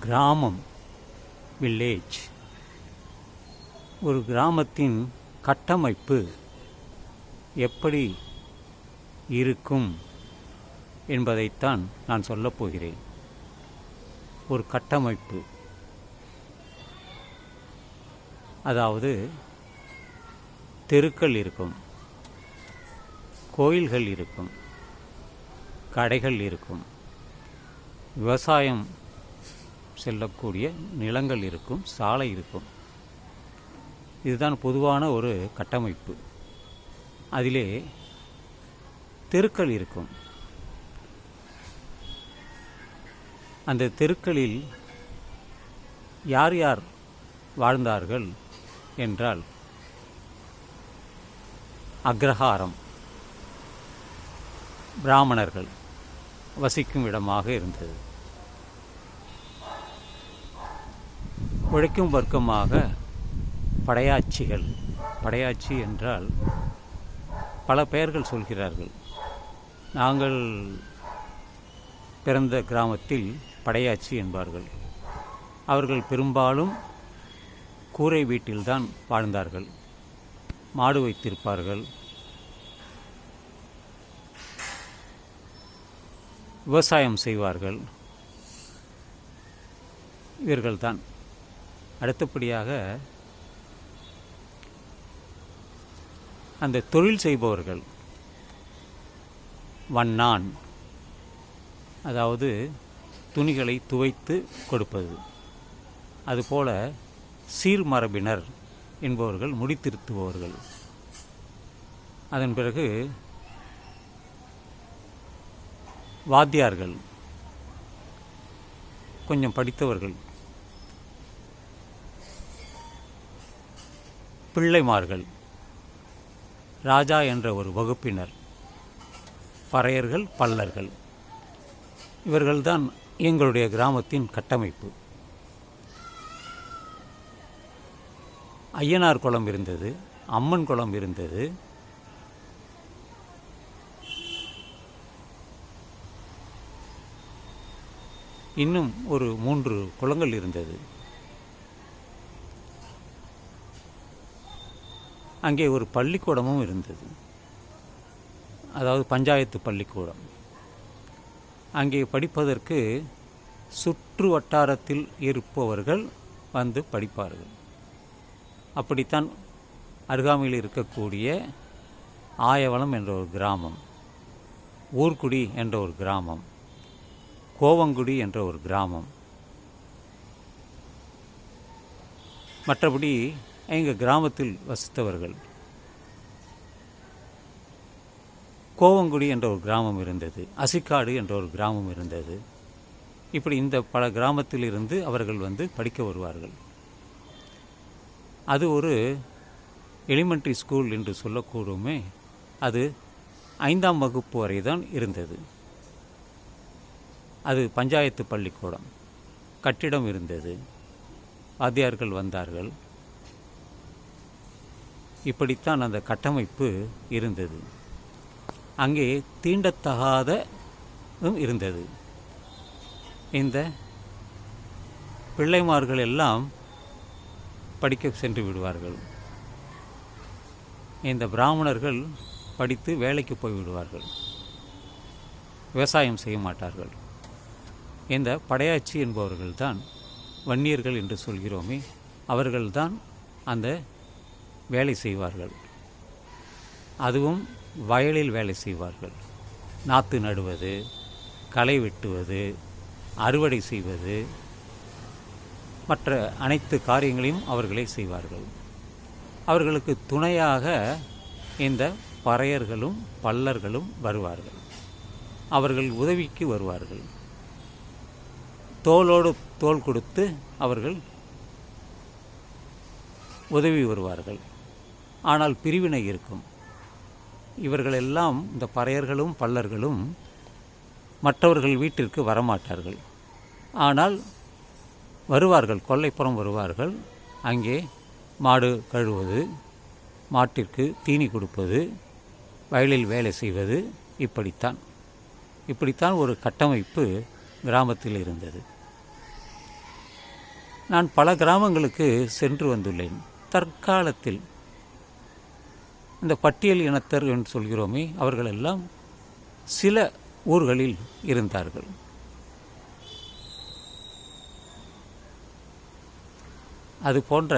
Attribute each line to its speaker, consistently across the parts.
Speaker 1: கிராமம் வில்லேஜ் ஒரு கிராமத்தின் கட்டமைப்பு எப்படி இருக்கும் என்பதைத்தான் நான் சொல்லப் போகிறேன். ஒரு கட்டமைப்பு. அதாவது தெருக்கள் இருக்கும் கோயில்கள் இருக்கும் கடைகள் இருக்கும் விவசாயம் செல்லக்கூடிய நிலங்கள் இருக்கும் சாலை இருக்கும். இதுதான் பொதுவான ஒரு கட்டமைப்பு. அதிலே தெருக்கள் இருக்கும். அந்த தெருக்களில் யார் யார் வாழ்ந்தார்கள் என்றால் அக்ரஹாரம் பிராமணர்கள் வசிக்கும் இடமாக இருந்தது. உழைக்கும் வர்க்கமாக படையாட்சிகள் படையாட்சி என்றால் பல பெயர்கள் சொல்கிறார்கள். நாங்கள் பிறந்த கிராமத்தில் படையாச்சி என்பார்கள். அவர்கள் பெரும்பாலும் கூரை வீட்டில்தான் வாழ்ந்தார்கள். மாடு வைத்திருப்பார்கள். விவசாயம் செய்வார்கள். இவர்கள்தான். அடுத்தபடியாக அந்த தொழில் செய்பவர்கள் வண்ணான் அதாவது துணிகளை துவைத்து கொடுப்பது. அதுபோல சீர்மரபினர் என்பவர்கள் முடித்திருத்துபவர்கள் அதன் பிறகு வாத்தியார்கள் கொஞ்சம் படித்தவர்கள். பிள்ளைமார்கள் ராஜா என்ற ஒரு வகுப்பினர் பறையர்கள் பல்லர்கள் இவர்கள்தான் எங்களுடைய கிராமத்தின் கட்டமைப்பு. ஐயனார் குளம் இருந்தது அம்மன் குளம் இருந்தது. இன்னும் ஒரு மூன்று குளங்கள் இருந்தது. அங்கே ஒரு பள்ளிக்கூடமும் இருந்தது. அதாவது பஞ்சாயத்து பள்ளிக்கூடம். அங்கே படிப்பதற்கு சுற்று வட்டாரத்தில் இருப்பவர்கள் வந்து படிப்பார்கள். அப்படித்தான் அருகாமையில் இருக்கக்கூடிய ஆயவளம் என்ற ஒரு கிராமம் ஊர்குடி என்ற ஒரு கிராமம் கோவங்குடி என்ற ஒரு கிராமம். மற்றபடி எங்கள் கிராமத்தில் வசித்தவர்கள். கோவங்குடி என்ற ஒரு கிராமம் இருந்தது. அசிக்காடு என்ற ஒரு கிராமம் இருந்தது. இப்படி இந்த பல கிராமத்தில் இருந்து அவர்கள் வந்து படிக்க வருவார்கள். அது ஒரு எலிமெண்ட்ரி ஸ்கூல் என்று சொல்லக்கூடுமே அது ஐந்தாம் வகுப்பு வரை தான் இருந்தது. அது பஞ்சாயத்து பள்ளிக்கூடம். கட்டிடம் இருந்தது. வாத்தியார்கள் வந்தார்கள். இப்படித்தான் அந்த கட்டமைப்பு இருந்தது. அங்கே தீண்டத்தகாத இருந்தது. இந்த பிள்ளைமார்கள் எல்லாம் படிக்க சென்று விடுவார்கள். இந்த பிராமணர்கள் படித்து வேலைக்கு போய் விடுவார்கள். விவசாயம் செய்ய மாட்டார்கள். இந்த படையாச்சி என்பவர்கள்தான் வன்னியர்கள் என்று சொல்கிறோமே அவர்கள்தான் அந்த வேலை செய்வார்கள். அதுவும் வயலில் வேலை செய்வார்கள். நாற்று நடுவது களை வெட்டுவது அறுவடை செய்வது மற்ற அனைத்து காரியங்களையும் அவர்களே செய்வார்கள். அவர்களுக்கு துணையாக இந்த பறையர்களும் பல்லர்களும் வருவார்கள். அவர்கள் உதவிக்கு வருவார்கள். தோளோடு தோல் கொடுத்து அவர்கள் உதவி வருவார்கள். ஆனால் பிரிவினை இருக்கும். இவர்களெல்லாம் இந்த பறையர்களும் பல்லர்களும் மற்றவர்கள் வீட்டிற்கு வரமாட்டார்கள். ஆனால் வருவார்கள் கொல்லைப்புறம் வருவார்கள். அங்கே மாடு கழுவது மாட்டிற்கு தீனி கொடுப்பது வயலில் வேலை செய்வது இப்படித்தான். இப்படித்தான் ஒரு கட்டமைப்பு கிராமத்தில் இருந்தது. நான் பல கிராமங்களுக்கு சென்று வந்துள்ளேன். தற்காலத்தில் இந்த பட்டியல் இனத்தர் என்று சொல்கிறோமே அவர்கள் எல்லாம் சில ஊர்களில் இருந்தார்கள். அது போன்ற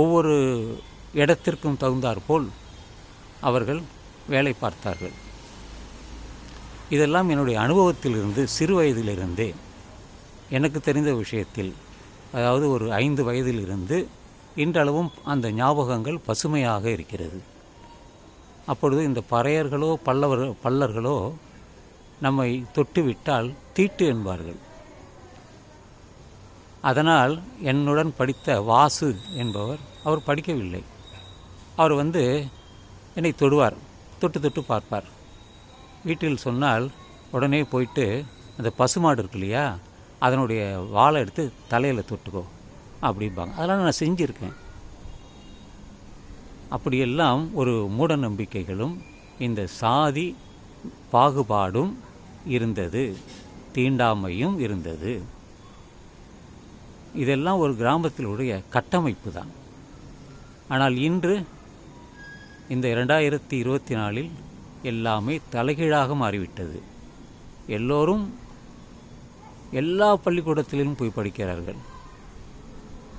Speaker 1: ஒவ்வொரு இடத்திற்கும் தகுந்தாற்போல் அவர்கள் வேலை பார்த்தார்கள். இதெல்லாம் என்னுடைய அனுபவத்திலிருந்து சிறு வயதிலிருந்தே எனக்கு தெரிந்த விஷயத்தில் அதாவது ஒரு ஐந்து வயதிலிருந்து இன்றளவும் அந்த ஞாபகங்கள் பசுமையாக இருக்கிறது. அப்பொழுது இந்த பறையர்களோ பல்லவர் பல்லர்களோ நம்மை தொட்டுவிட்டால் தீட்டு என்பார்கள். அதனால் என்னுடன் படித்த வாசு என்பவர் அவர் படிக்கவில்லை. அவர் வந்து என்னை தொடுவார் தொட்டு தொட்டு பார்ப்பார். வீட்டில் சொன்னால் உடனே போயிட்டு அந்த பசுமாடு இருக்கு இல்லையா அதனுடைய வாழை எடுத்து தலையில் தொட்டுக்கோ. அப்படிம்பாங்க. அதெல்லாம் நான் செஞ்சுருக்கேன். அப்படியெல்லாம் ஒரு மூட நம்பிக்கைகளும் இந்த சாதி பாகுபாடும் இருந்தது தீண்டாமையும் இருந்தது. இதெல்லாம் ஒரு கிராமத்திலுடைய கட்டமைப்பு தான். ஆனால் இன்று இந்த இரண்டாயிரத்தி இருபத்தி நாலில் எல்லாமே தலைகீழாக மாறிவிட்டது. எல்லோரும் எல்லா பள்ளிக்கூடத்திலும் போய் படிக்கிறார்கள்.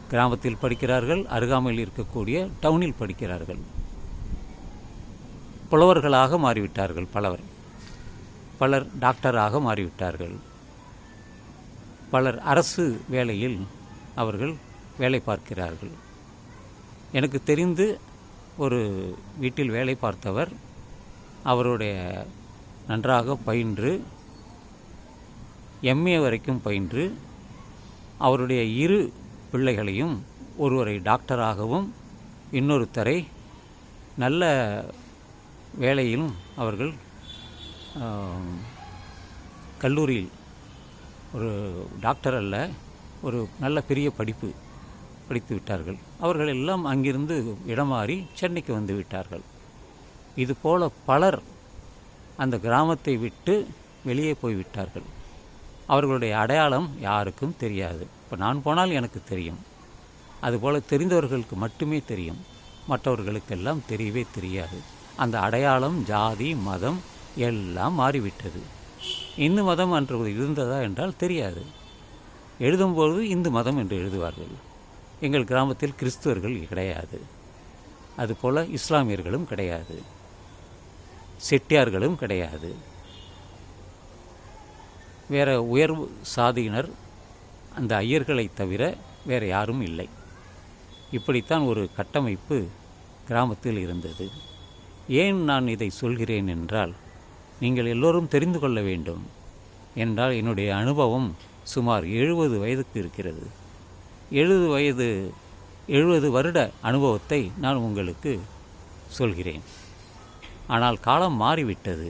Speaker 1: கிராமத்தில் படிக்கிறார்கள் அருகாமையில் இருக்கக்கூடிய டவுனில் படிக்கிறார்கள். புலவர்களாக மாறிவிட்டார்கள் பலவர் பலர் டாக்டராக மாறிவிட்டார்கள். பலர் அரசு வேலையில் அவர்கள் வேலை பார்க்கிறார்கள். எனக்கு தெரிந்து ஒரு வீட்டில் வேலை பார்த்தவர் அவருடைய நன்றாக பயின்று எம்ஏ வரைக்கும் பயின்று அவருடைய இரு பிள்ளைகளையும் ஒருவரை டாக்டராகவும் இன்னொருத்தரை நல்ல வேலையிலும் அவர்கள் கல்லூரியில் ஒரு டாக்டர் அல்ல ஒரு நல்ல பெரிய படிப்பு படித்து விட்டார்கள். அவர்கள் எல்லாம் அங்கிருந்து இடம் மாறி சென்னைக்கு வந்து விட்டார்கள். இதுபோல பலர் அந்த கிராமத்தை விட்டு வெளியே போய்விட்டார்கள். அவர்களுடைய அடையாளம் யாருக்கும் தெரியாது. இப்போ நான் போனால் எனக்கு தெரியும். அதுபோல் தெரிந்தவர்களுக்கு மட்டுமே தெரியும். மற்றவர்களுக்கெல்லாம் தெரியவே தெரியாது. அந்த அடையாளம் ஜாதி மதம் எல்லாம் மாறிவிட்டது. இந்து மதம் என்று இருந்ததா என்றால் தெரியாது. எழுதும்போது இந்து மதம் என்று எழுதுவார்கள். எங்கள் கிராமத்தில் கிறிஸ்துவர்கள் கிடையாது. அதுபோல் இஸ்லாமியர்களும் கிடையாது. செட்டியார்களும் கிடையாது. வேறு உயர்வு சாதியினர் அந்த ஐயர்களை தவிர வேறு யாரும் இல்லை. இப்படித்தான் ஒரு கட்டமைப்பு கிராமத்தில் இருந்தது. ஏன் நான் இதை சொல்கிறேன் என்றால் நீங்கள் எல்லோரும் தெரிந்து கொள்ள வேண்டும் என்றால் என்னுடைய அனுபவம் சுமார் எழுபது வயதுக்கு இருக்கிறது. எழுபது வயது எழுபது வருட அனுபவத்தை நான் உங்களுக்கு சொல்கிறேன். ஆனால் காலம் மாறிவிட்டது.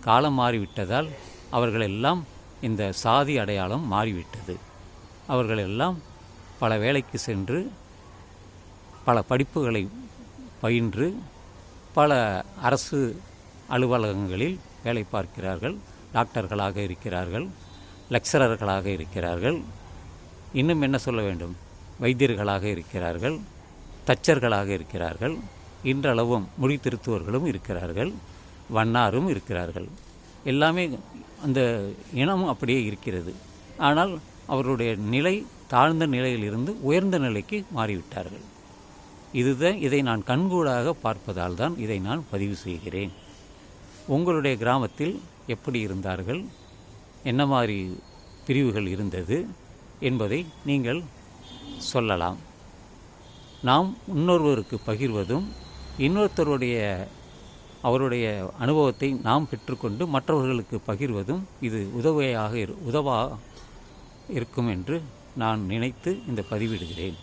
Speaker 1: காலம் மாறிவிட்டதால் அவர்களெல்லாம் இந்த சாதி அடையாளம் மாறிவிட்டது. அவர்கள் எல்லாம் பல வேலைக்கு சென்று பல படிப்புகளை பயின்று பல அரசு அலுவலகங்களில் வேலை பார்க்கிறார்கள் டாக்டர்களாக இருக்கிறார்கள் லெக்சரர்களாக இருக்கிறார்கள் இன்னும் என்ன சொல்ல வேண்டும்? வைத்தியர்களாக இருக்கிறார்கள் தச்சர்களாக இருக்கிறார்கள் இன்றளவும் மொழி திருத்துவர்களும் இருக்கிறார்கள் வண்ணாரும் இருக்கிறார்கள். எல்லாமே அந்த இனம் அப்படியே இருக்கிறது. ஆனால் அவருடைய நிலை தாழ்ந்த நிலையிலிருந்து உயர்ந்த நிலைக்கு மாறிவிட்டார்கள். இதுதான் இதை நான் கண்கூடாக பார்ப்பதால் தான் இதை நான் பதிவு செய்கிறேன். உங்களுடைய கிராமத்தில் எப்படி இருந்தார்கள்? என்ன மாதிரி பிரிவுகள் இருந்தது என்பதை நீங்கள் சொல்லலாம். நாம் இன்னொருவருக்கு பகிர்வதும் இன்னொருத்தருடைய அவருடைய அனுபவத்தை நாம் பெற்றுக்கொண்டு மற்றவர்களுக்கு பகிர்வதும் இது உதவியாக இரு- உதவா இருக்கும் என்று நான் நினைத்து இந்த பதிவிடுகிறேன்.